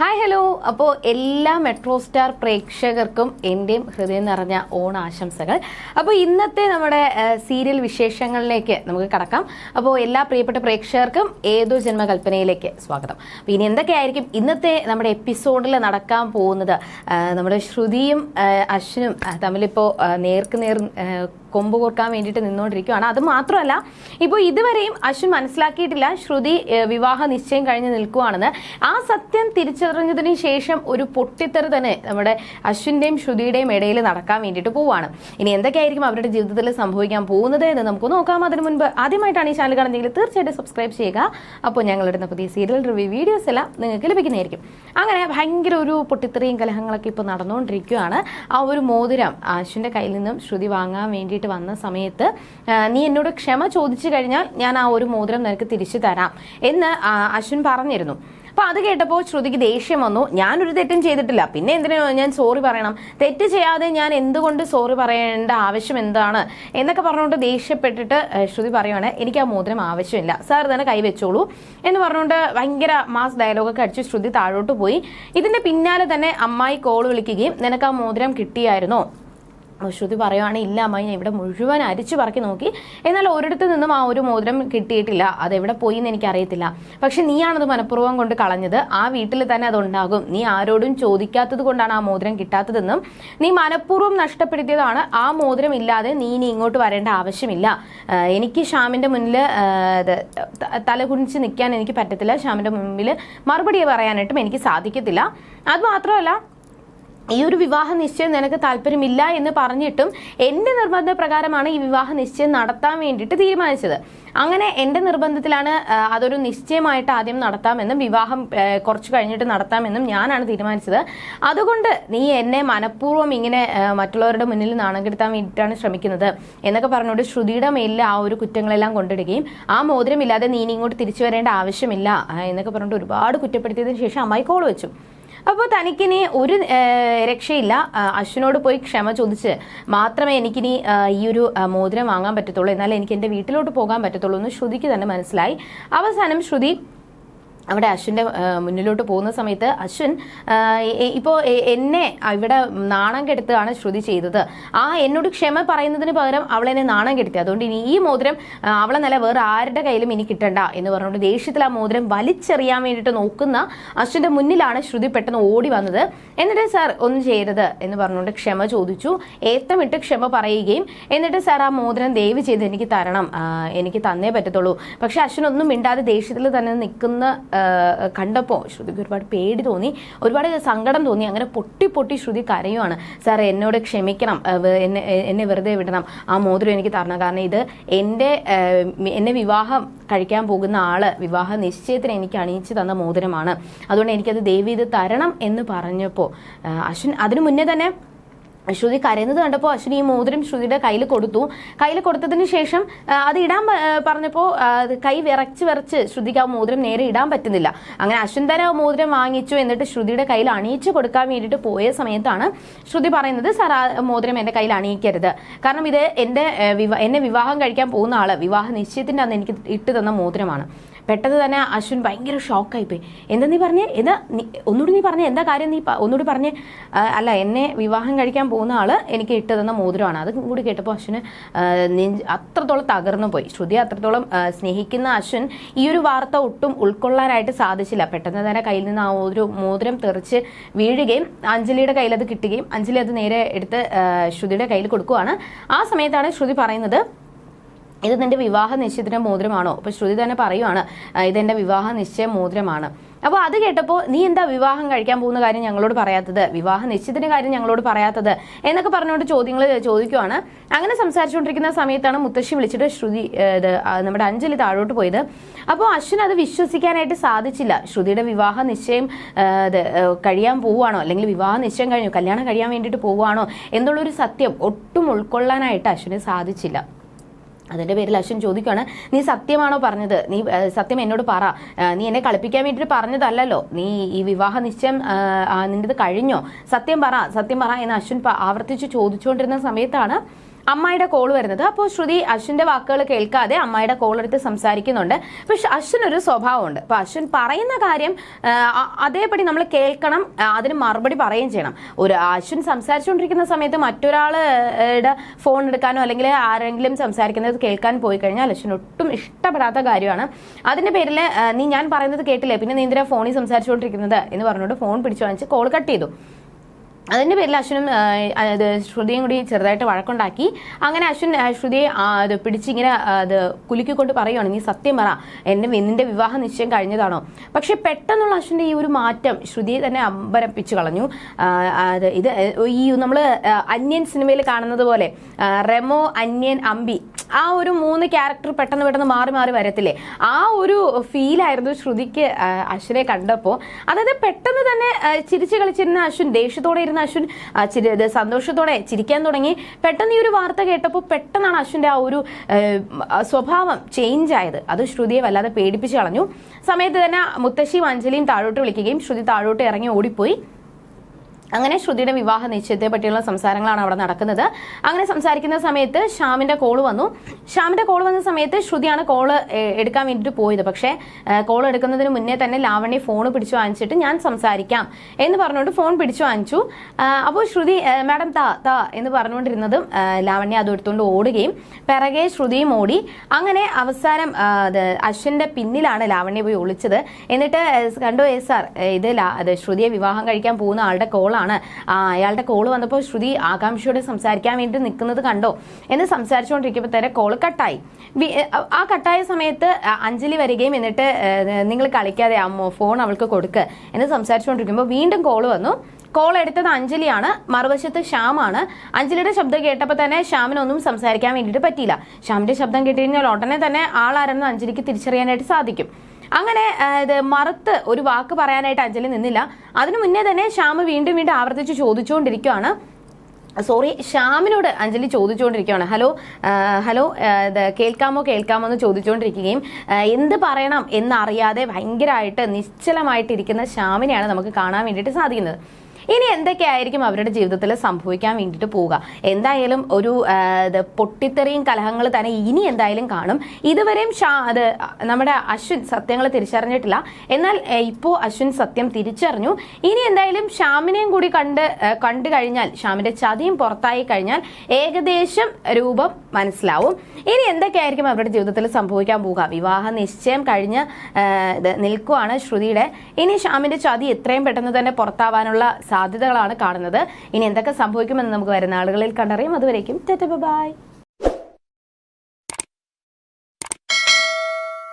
Hi hello അപ്പോൾ എല്ലാ metro star പ്രേക്ഷകർക്കും എന്റെയും ഹൃദയം നിറഞ്ഞ ഓണാശംസകൾ അപ്പോൾ ഇന്നത്തെ നമ്മുടെ സീരിയൽ വിശേഷങ്ങളിലേക്ക് നമുക്ക് കടക്കാം. അപ്പോൾ എല്ലാ പ്രിയപ്പെട്ട പ്രേക്ഷകർക്കും ഏതോ ജന്മകൽപ്പനയിലേക്ക് സ്വാഗതം. അപ്പോൾ ഇനി എന്തൊക്കെയായിരിക്കും ഇന്നത്തെ നമ്മുടെ എപ്പിസോഡിൽ നടക്കാൻ പോകുന്നത്? നമ്മുടെ ശ്രുതിയും അശ്വിനും തമ്മിലിപ്പോൾ നേർക്ക് നേർ കൊമ്പ് കോർക്കാൻ വേണ്ടിയിട്ട് നിന്നുകൊണ്ടിരിക്കുകയാണ് അത് മാത്രമല്ല ഇപ്പോൾ ഇതുവരെയും അശ്വിൻ മനസ്സിലാക്കിയിട്ടില്ല ശ്രുതി വിവാഹ നിശ്ചയം കഴിഞ്ഞ് നിൽക്കുവാണെന്ന്. ആ സത്യം തിരിച്ചറിഞ്ഞതിന് ശേഷം ഒരു പൊട്ടിത്തെറി തന്നെ നമ്മുടെ അശ്വിന്റെയും ശ്രുതിയുടെയും ഇടയിൽ നടക്കാൻ വേണ്ടിയിട്ട് പോവാണ്. ഇനി എന്തൊക്കെയായിരിക്കും അവരുടെ ജീവിതത്തിൽ സംഭവിക്കാൻ പോകുന്നത് എന്ന് നമുക്ക് നോക്കാം. അതിന് മുൻപ് ആദ്യമായിട്ടാണ് ഈ ചാനൽ കാണുന്നതെങ്കിൽ തീർച്ചയായിട്ടും സബ്സ്ക്രൈബ് ചെയ്യുക. അപ്പോൾ ഞങ്ങളിടുന്ന പുതിയ സീരിയൽ റിവ്യൂ വീഡിയോസ് എല്ലാം നിങ്ങൾക്ക് ലഭിക്കുന്നതായിരിക്കും. അങ്ങനെ ഭയങ്കര ഒരു പൊട്ടിത്തെറിയും കലഹങ്ങളൊക്കെ ഇപ്പോൾ നടന്നുകൊണ്ടിരിക്കുകയാണ്. ആ ഒരു മോതിരം ആശുവിന്റെ കയ്യിൽ നിന്നും ശ്രുതി വാങ്ങാൻ വേണ്ടിയിട്ട് വന്ന സമയത്ത് നീ എന്നോട് ക്ഷമ ചോദിച്ചു കഴിഞ്ഞാൽ ഞാൻ ആ ഒരു മോതിരം നിനക്ക് തിരിച്ചു തരാം എന്ന് അശ്വിൻ പറഞ്ഞിരുന്നു. അപ്പൊ അത് കേട്ടപ്പോൾ ശ്രുതിക്ക് ദേഷ്യം വന്നു. ഞാനൊരു തെറ്റും ചെയ്തിട്ടില്ല. പിന്നെ എന്തിനാ ഞാൻ സോറി പറയണം? തെറ്റ് ചെയ്യാതെ ഞാൻ എന്തുകൊണ്ട് സോറി പറയേണ്ട ആവശ്യം എന്താണ്? എന്നൊക്കെ പറഞ്ഞുകൊണ്ട് ദേഷ്യപ്പെട്ടിട്ട് ശ്രുതി പറയുവാണ് എനിക്ക് ആ മോതിരം ആവശ്യമില്ല. സാർ തന്നെ കൈവച്ചോളൂ എന്ന് പറഞ്ഞുകൊണ്ട് ഭയങ്കര മാസ് ഡയലോഗൊക്കെ അടിച്ച് ശ്രുതി താഴോട്ട് പോയി. ഇതിന്റെ പിന്നാലെ തന്നെ അമ്മായി കോൾ വിളിക്കുകയും നിനക്ക് ആ മോതിരം കിട്ടിയായിരുന്നോ? അപ്പോൾ ശ്രുതി പറയുവാണ് ഇല്ല അമ്മ ഞാൻ ഇവിടെ മുഴുവൻ അരിച്ചു പറക്കി നോക്കി. എന്നാൽ ഒരിടത്തു നിന്നും ആ ഒരു മോതിരം കിട്ടിയിട്ടില്ല. അത് എവിടെ പോയി എന്ന് എനിക്കറിയത്തില്ല. പക്ഷെ നീയാണത് മനഃപൂർവം കൊണ്ട് കളഞ്ഞത്. ആ വീട്ടിൽ തന്നെ അതുണ്ടാകും. നീ ആരോടും ചോദിക്കാത്തത് കൊണ്ടാണ് ആ മോതിരം കിട്ടാത്തതെന്നും നീ മനഃപൂർവം നഷ്ടപ്പെടുത്തിയതാണ്. ആ മോതിരം ഇല്ലാതെ നീ ഇനി ഇങ്ങോട്ട് വരേണ്ട ആവശ്യമില്ല. എനിക്ക് ശ്യാമിന്റെ മുന്നിൽ തലകുണിച്ച് നിൽക്കാൻ എനിക്ക് പറ്റത്തില്ല. ശ്യാമിന്റെ മുമ്പിൽ മറുപടി പറയാനായിട്ടും എനിക്ക് സാധിക്കത്തില്ല. അത് മാത്രമല്ല ഈ ഒരു വിവാഹ നിശ്ചയം നിനക്ക് താല്പര്യമില്ല എന്ന് പറഞ്ഞിട്ടും എന്റെ നിർബന്ധ പ്രകാരമാണ് ഈ വിവാഹ നിശ്ചയം നടത്താൻ വേണ്ടിയിട്ട് തീരുമാനിച്ചത്. അങ്ങനെ എന്റെ നിർബന്ധത്തിലാണ് അതൊരു നിശ്ചയമായിട്ട് ആദ്യം നടത്താമെന്നും വിവാഹം കുറച്ച് കഴിഞ്ഞിട്ട് നടത്താമെന്നും ഞാനാണ് തീരുമാനിച്ചത്. അതുകൊണ്ട് നീ എന്നെ മനഃപൂർവം ഇങ്ങനെ മറ്റുള്ളവരുടെ മുന്നിൽ നാണം കെടുത്താൻ വേണ്ടിയിട്ടാണ് ശ്രമിക്കുന്നത് എന്നൊക്കെ പറഞ്ഞുകൊണ്ട് ശ്രുതിയുടെ മേലിൽ ആ ഒരു കുറ്റങ്ങളെല്ലാം കൊണ്ടിടുകയും ആ മോതിരമില്ലാതെ നീ ഇനി ഇങ്ങോട്ട് തിരിച്ചു വരേണ്ട ആവശ്യമില്ല എന്നൊക്കെ പറഞ്ഞിട്ട് ഒരുപാട് കുറ്റപ്പെടുത്തിയതിനു ശേഷം അമ്മായി കോൾ വെച്ചു. അപ്പോൾ തനിക്കിനി ഒരു രക്ഷയില്ല. അശ്വിനോട് പോയി ക്ഷമ ചോദിച്ച് മാത്രമേ എനിക്കിനി ഈ ഒരു മോതിരം വാങ്ങാൻ പറ്റത്തുള്ളൂ. എന്നാലേ എനിക്ക് എന്റെ വീട്ടിലോട്ട് പോകാൻ പറ്റത്തുള്ളൂ എന്ന് ശ്രുതിക്ക് തന്നെ മനസ്സിലായി. അവസാനം ശ്രുതി അവിടെ അശ്വിന്റെ മുന്നിലോട്ട് പോകുന്ന സമയത്ത് അശ്വിൻ ഇപ്പോൾ എന്നെ ഇവിടെ നാണം കെടുത്തുകയാണ് ശ്രുതി ചെയ്തത്. ആ എന്നോട് ക്ഷമ പറയുന്നതിന് പകരം അവളെന്നെ നാണം കെടുത്തി. അതുകൊണ്ട് ഇനി ഈ മോതിരം അവളെ നില വേറെ ആരുടെ കയ്യിലും ഇനി കിട്ടണ്ട എന്ന് പറഞ്ഞുകൊണ്ട് ദേഷ്യത്തിൽ ആ മോതിരം വലിച്ചെറിയാൻ വേണ്ടിയിട്ട് നോക്കുന്ന അശ്വിന്റെ മുന്നിലാണ് ശ്രുതി പെട്ടെന്ന് ഓടി വന്നത്. എന്നിട്ട് സാർ ഒന്നും ചെയ്യരുത് എന്ന് പറഞ്ഞുകൊണ്ട് ക്ഷമ ചോദിച്ചു. ഏത്തമിട്ട് ക്ഷമ പറയുകയും എന്നിട്ട് സാർ ആ മോതിരം ദയവ് ചെയ്ത് എനിക്ക് തരണം. എനിക്ക് തന്നേ പറ്റത്തുള്ളൂ. പക്ഷെ അശ്വിൻ ഒന്നും മിണ്ടാതെ ദേഷ്യത്തിൽ തന്നെ നിൽക്കുന്ന കണ്ടപ്പോൾ ശ്രുതിക്ക് ഒരുപാട് പേടി തോന്നി ഒരുപാട് സങ്കടം തോന്നി അങ്ങനെ പൊട്ടി പൊട്ടി ശ്രുതി കരയുവാണ്. സാർ എന്നോട് ക്ഷമിക്കണം എന്നെ എന്നെ വെറുതെ വിടണം ആ മോതിരം എനിക്ക് തരണം കാരണം ഇത് എന്റെ എന്നെ വിവാഹം കഴിക്കാൻ പോകുന്ന ആൾ വിവാഹ നിശ്ചയത്തിന് എനിക്ക് അണിയിച്ച് തന്ന മോതിരമാണ്. അതുകൊണ്ട് എനിക്കത് ദേവി ഇത് തരണം എന്ന് പറഞ്ഞപ്പോൾ അശ്വിൻ അതിനു മുന്നേ തന്നെ ശ്രുതി കരയുന്നത് കണ്ടപ്പോൾ അശ്വിനി ഈ മോതിരം ശ്രുതിയുടെ കയ്യിൽ കൊടുത്തു. കയ്യിൽ കൊടുത്തതിന് ശേഷം അത് ഇടാൻ പറഞ്ഞപ്പോൾ കൈ വിറച്ച് വിറച്ച് ശ്രുതിക്ക് ആ മോതിരം നേരെ ഇടാൻ പറ്റുന്നില്ല. അങ്ങനെ അശ്വിൻ തന്നെ ആ മോതിരം വാങ്ങിച്ചു എന്നിട്ട് ശ്രുതിയുടെ കയ്യിൽ അണിയിച്ചു കൊടുക്കാൻ വേണ്ടിയിട്ട് പോയ സമയത്താണ് ശ്രുതി പറയുന്നത് സർ ആ മോതിരം എന്റെ കയ്യിൽ അണിയിക്കരുത്. കാരണം ഇത് എന്റെ എന്നെ വിവാഹം കഴിക്കാൻ പോകുന്ന ആൾ. വിവാഹ നിശ്ചയത്തിന്റെ അന്ന് എനിക്ക് ഇട്ട് തന്ന മോതിരമാണ്. പെട്ടെന്ന് തന്നെ അശ്വിൻ ഭയങ്കര ഷോക്കായി പോയി എന്താ നീ പറഞ്ഞേ? എന്താ ഒന്നുകൂടി നീ പറഞ്ഞേ എന്താ കാര്യം നീ ഒന്നുകൂടി പറഞ്ഞേ? അല്ല എന്നെ വിവാഹം കഴിക്കാൻ പോകുന്ന ആൾ എനിക്ക് ഇട്ടതെന്ന തന്ന മോതിരമാണ്. അത് കൂടി കേട്ടപ്പോൾ അശ്വിന് അത്രത്തോളം തകർന്നു പോയി. ശ്രുതി അത്രത്തോളം സ്നേഹിക്കുന്ന അശ്വിൻ ഈ ഒരു വാർത്ത ഒട്ടും ഉൾക്കൊള്ളാനായിട്ട് സാധിച്ചില്ല. പെട്ടെന്ന് തന്നെ കയ്യിൽ നിന്ന് ആ ഒരു മോതിരം തെറിച്ച് വീഴുകയും അഞ്ജലിയുടെ കയ്യിൽ അത് കിട്ടുകയും അഞ്ജലി അത് നേരെ എടുത്ത് ശ്രുതിയുടെ കയ്യിൽ കൊടുക്കുകയാണ് ആ സമയത്താണ് ശ്രുതി പറയുന്നത് ഇത് നിന്റെ വിവാഹ നിശ്ചയത്തിന്റെ മോതിരമാണോ? അപ്പൊ ശ്രുതി തന്നെ പറയുവാണ് "ആ, ഇതെന്റെ വിവാഹ നിശ്ചയ മോതിരമാണ്. അപ്പോൾ അത് കേട്ടപ്പോൾ നീ എന്താ വിവാഹം കഴിക്കാൻ പോകുന്ന കാര്യം ഞങ്ങളോട് പറയാത്തത്? വിവാഹ നിശ്ചയത്തിന്റെ കാര്യം ഞങ്ങളോട് പറയാത്തത്? എന്നൊക്കെ പറഞ്ഞുകൊണ്ട് ചോദ്യങ്ങൾ ചോദിക്കുവാണ്. അങ്ങനെ സംസാരിച്ചുകൊണ്ടിരിക്കുന്ന സമയത്താണ് മുത്തശ്ശി വിളിച്ചിട്ട് ശ്രുതി ഇത് നമ്മുടെ അഞ്ജലി താഴോട്ട് പോയത്. അപ്പോൾ അശ്വിൻ അത് വിശ്വസിക്കാനായിട്ട് സാധിച്ചില്ല. ശ്രുതിയുടെ വിവാഹ നിശ്ചയം ഇത് കഴിയാൻ പോവുകയാണോ? അല്ലെങ്കിൽ വിവാഹ നിശ്ചയം കഴിഞ്ഞു കല്യാണം കഴിയാൻ വേണ്ടിയിട്ട് പോവുകയാണോ? എന്നുള്ളൊരു സത്യം ഒട്ടും ഉൾക്കൊള്ളാനായിട്ട് അശ്വിന് സാധിച്ചില്ല. അതിന്റെ പേരിൽ അശ്വിൻ ചോദിക്കുകയാണ് നീ സത്യമാണോ പറഞ്ഞത്? നീ സത്യം എന്നോട് പറ. നീ എന്നെ കളിപ്പിക്കാൻ വേണ്ടിയിട്ട് പറഞ്ഞതല്ലല്ലോ. നീ ഈ വിവാഹ നിശ്ചയം ആ, കഴിഞ്ഞോ? സത്യം പറ സത്യം പറ എന്ന് അശ്വിൻ ആവർത്തിച്ച് ചോദിച്ചുകൊണ്ടിരുന്ന സമയത്താണ് അമ്മായിയുടെ കോൾ വരുന്നത്. അപ്പോൾ ശ്രുതി അശ്വിന്റെ വാക്കുകൾ കേൾക്കാതെ അമ്മായിയുടെ കോൾ എടുത്ത് സംസാരിക്കുന്നുണ്ട്. പക്ഷെ ഒരു സ്വഭാവമുണ്ട്. അപ്പോൾ അശ്വിൻ പറയുന്ന കാര്യം അതേപടി നമ്മൾ കേൾക്കണം അതിന് മറുപടി പറയുകയും ചെയ്യണം. ഒരു അശ്വിൻ സംസാരിച്ചുകൊണ്ടിരിക്കുന്ന സമയത്ത് മറ്റൊരാളുടെ ഫോൺ എടുക്കാനോ അല്ലെങ്കിൽ ആരെങ്കിലും സംസാരിക്കുന്നത് കേൾക്കാൻ പോയി കഴിഞ്ഞാൽ അശ്വിൻ ഒട്ടും ഇഷ്ടപ്പെടാത്ത കാര്യമാണ്. അതിന്റെ പേരിൽ നീ ഞാൻ പറയുന്നത് കേട്ടില്ലേ? പിന്നെ നീ എന്തിനാ ഫോണിൽ സംസാരിച്ചുകൊണ്ടിരിക്കുന്നത് എന്ന് പറഞ്ഞുകൊണ്ട് ഫോൺ പിടിച്ചു വാങ്ങിച്ച് കോൾ കട്ട് ചെയ്തു. അതിന്റെ പേരിൽ അശ്വിനും അത് ശ്രുതിയും കൂടി ചെറുതായിട്ട് വഴക്കുണ്ടാക്കി. അങ്ങനെ അശ്വിൻ ശ്രുതിയെ അത് പിടിച്ചിങ്ങനെ അത് കുലുക്കിക്കൊണ്ട് പറയുവാണ് നീ സത്യം പറ. എന്റെ നിന്റെ വിവാഹ നിശ്ചയം കഴിഞ്ഞതാണോ? പക്ഷേ പെട്ടെന്നുള്ള അശ്വന്റെ ഈ ഒരു മാറ്റം ശ്രുതിയെ തന്നെ അമ്പരപ്പിച്ചു കളഞ്ഞു. അത് ഇത് ഈ നമ്മൾ അന്യൻ സിനിമയിൽ കാണുന്നത് പോലെ റെമോ അന്യൻ അമ്പി ആ ഒരു മൂന്ന് ക്യാരക്ടർ പെട്ടെന്ന് പെട്ടെന്ന് മാറി മാറി വരത്തില്ലേ? ആ ഒരു ഫീലായിരുന്നു ശ്രുതിക്ക് അശ്വനെ കണ്ടപ്പോൾ അതായത് പെട്ടെന്ന് തന്നെ ചിരിച്ച് കളിച്ചിരുന്ന അശ്വിൻ ദേഷ്യത്തോടെ ഇരുന്ന അശ്വിൻ സന്തോഷത്തോടെ ചിരിക്കാൻ തുടങ്ങി. പെട്ടെന്ന് ഈ ഒരു വാർത്ത കേട്ടപ്പോൾ പെട്ടെന്നാണ് അശ്വിന്റെ ആ ഒരു സ്വഭാവം ചേഞ്ച് ആയത്. അത് ശ്രുതിയെ വല്ലാതെ പേടിപ്പിച്ച് കളഞ്ഞു. സമയത്ത് തന്നെ മുത്തശ്ശിയും അഞ്ജലിയും താഴോട്ട് വിളിക്കുകയും ശ്രുതി താഴോട്ട് ഇറങ്ങി ഓടിപ്പോയി. അങ്ങനെ ശ്രുതിയുടെ വിവാഹ നിശ്ചയത്തെ പറ്റിയുള്ള സംസാരങ്ങളാണ് അവിടെ നടക്കുന്നത്. അങ്ങനെ സംസാരിക്കുന്ന സമയത്ത് ശ്യാമിന്റെ കോൾ വന്നു. ശ്യാമിന്റെ കോൾ വന്ന സമയത്ത് ശ്രുതിയാണ് കോൾ എടുക്കാൻ വേണ്ടിയിട്ട് പോയത്. പക്ഷേ കോൾ എടുക്കുന്നതിന് മുന്നേ തന്നെ ലാവണ്യ ഫോൺ പിടിച്ചു വാങ്ങിച്ചിട്ട് ഞാൻ സംസാരിക്കാം എന്ന് പറഞ്ഞുകൊണ്ട് ഫോൺ പിടിച്ചു വാങ്ങിച്ചു. അപ്പോൾ ശ്രുതി മാഡം താ താ എന്ന് പറഞ്ഞുകൊണ്ടിരുന്നതും ലാവണ്യ അത് എടുത്തുകൊണ്ട് ഓടുകയും പിറകെ ശ്രുതിയും ഓടി. അങ്ങനെ അവസാനം അശ്വിന്റെ പിന്നിലാണ് ലാവണ്യ പോയി ഒളിച്ചത്. എന്നിട്ട് കണ്ടു സാർ ഇത് ശ്രുതിയെ വിവാഹം കഴിക്കാൻ പോകുന്ന ആളുടെ കോളാണ് ആ അയാളുടെ കോൾ വന്നപ്പോൾ ശ്രുതി ആകാംക്ഷയോടെ സംസാരിക്കാൻ വേണ്ടി നിൽക്കുന്നത് കണ്ടോ? എന്ന് സംസാരിച്ചുകൊണ്ടിരിക്കുമ്പോൾ തന്നെ കോൾ കട്ടായി ആ കട്ടായ സമയത്ത് അഞ്ജലി വരികയും എന്നിട്ട് നിങ്ങൾ കളിക്കാതെ അമ്മോ ഫോൺ അവൾക്ക് കൊടുക്കുക എന്ന് സംസാരിച്ചുകൊണ്ടിരിക്കുമ്പോൾ വീണ്ടും കോൾ വന്നു. കോൾ എടുത്തത് അഞ്ജലിയാണ്. മറുവശത്ത് ശ്യാമാണ്. അഞ്ജലിയുടെ ശബ്ദം കേട്ടപ്പോൾ തന്നെ ശ്യാമിനൊന്നും സംസാരിക്കാൻ വേണ്ടിയിട്ട് പറ്റിയില്ല. ശ്യാമിന്റെ ശബ്ദം കേട്ടുകഴിഞ്ഞാൽ ഉടനെ തന്നെ ആളാരെന്ന് അഞ്ജലിക്ക് തിരിച്ചറിയാനായിട്ട് സാധിക്കും. അങ്ങനെ ഇത് മറുത്ത് ഒരു വാക്ക് പറയാനായിട്ട് അഞ്ജലി നിന്നില്ല. അതിനു മുന്നേ തന്നെ ശ്യാമ് വീണ്ടും വീണ്ടും ആവർത്തിച്ച് ചോദിച്ചുകൊണ്ടിരിക്കുകയാണ്. സോറി ശ്യാമിനോട് അഞ്ജലി ചോദിച്ചുകൊണ്ടിരിക്കുകയാണ്. ഹലോ ഹലോ കേൾക്കാമോ കേൾക്കാമോ എന്ന് ചോദിച്ചുകൊണ്ടിരിക്കുകയും എന്ത് പറയണം എന്നറിയാതെ ഭയങ്കരമായിട്ട് നിശ്ചലമായിട്ടിരിക്കുന്ന ശ്യാമിനെയാണ് നമുക്ക് കാണാൻ വേണ്ടിയിട്ട് സാധിക്കുന്നത്. ഇനി എന്തൊക്കെയായിരിക്കും അവരുടെ ജീവിതത്തിൽ സംഭവിക്കാൻ വേണ്ടിയിട്ട് പോവുക? എന്തായാലും ഒരു പൊട്ടിത്തെറിയും കലഹങ്ങൾ തന്നെ ഇനി എന്തായാലും കാണും. ഇതുവരെയും ഷാ അത് നമ്മുടെ അശ്വിൻ സത്യങ്ങൾ തിരിച്ചറിഞ്ഞിട്ടില്ല. എന്നാൽ ഇപ്പോൾ അശ്വിൻ സത്യം തിരിച്ചറിഞ്ഞു. ഇനി എന്തായാലും ശ്യാമിനെയും കൂടി കണ്ട് കണ്ടു കഴിഞ്ഞാൽ ശ്യാമിന്റെ ചതിയും പുറത്തായി കഴിഞ്ഞാൽ ഏകദേശം രൂപം മനസ്സിലാവും. ഇനി എന്തൊക്കെയായിരിക്കും അവരുടെ ജീവിതത്തിൽ സംഭവിക്കാൻ പോവുക? വിവാഹ നിശ്ചയം കഴിഞ്ഞ് നിൽക്കുവാണ് ശ്രുതിയുടെ. ഇനി ശ്യാമിന്റെ ചതി എത്രയും പെട്ടെന്ന് തന്നെ പുറത്താവാനുള്ള സാധ്യതകളാണ് കാണുന്നത്. ഇനി എന്തൊക്കെ സംഭവിക്കുമെന്ന് നമുക്ക് വരുന്ന ആളുകളിൽ കണ്ടറിയാം. അതുവരേക്കും ബൈ.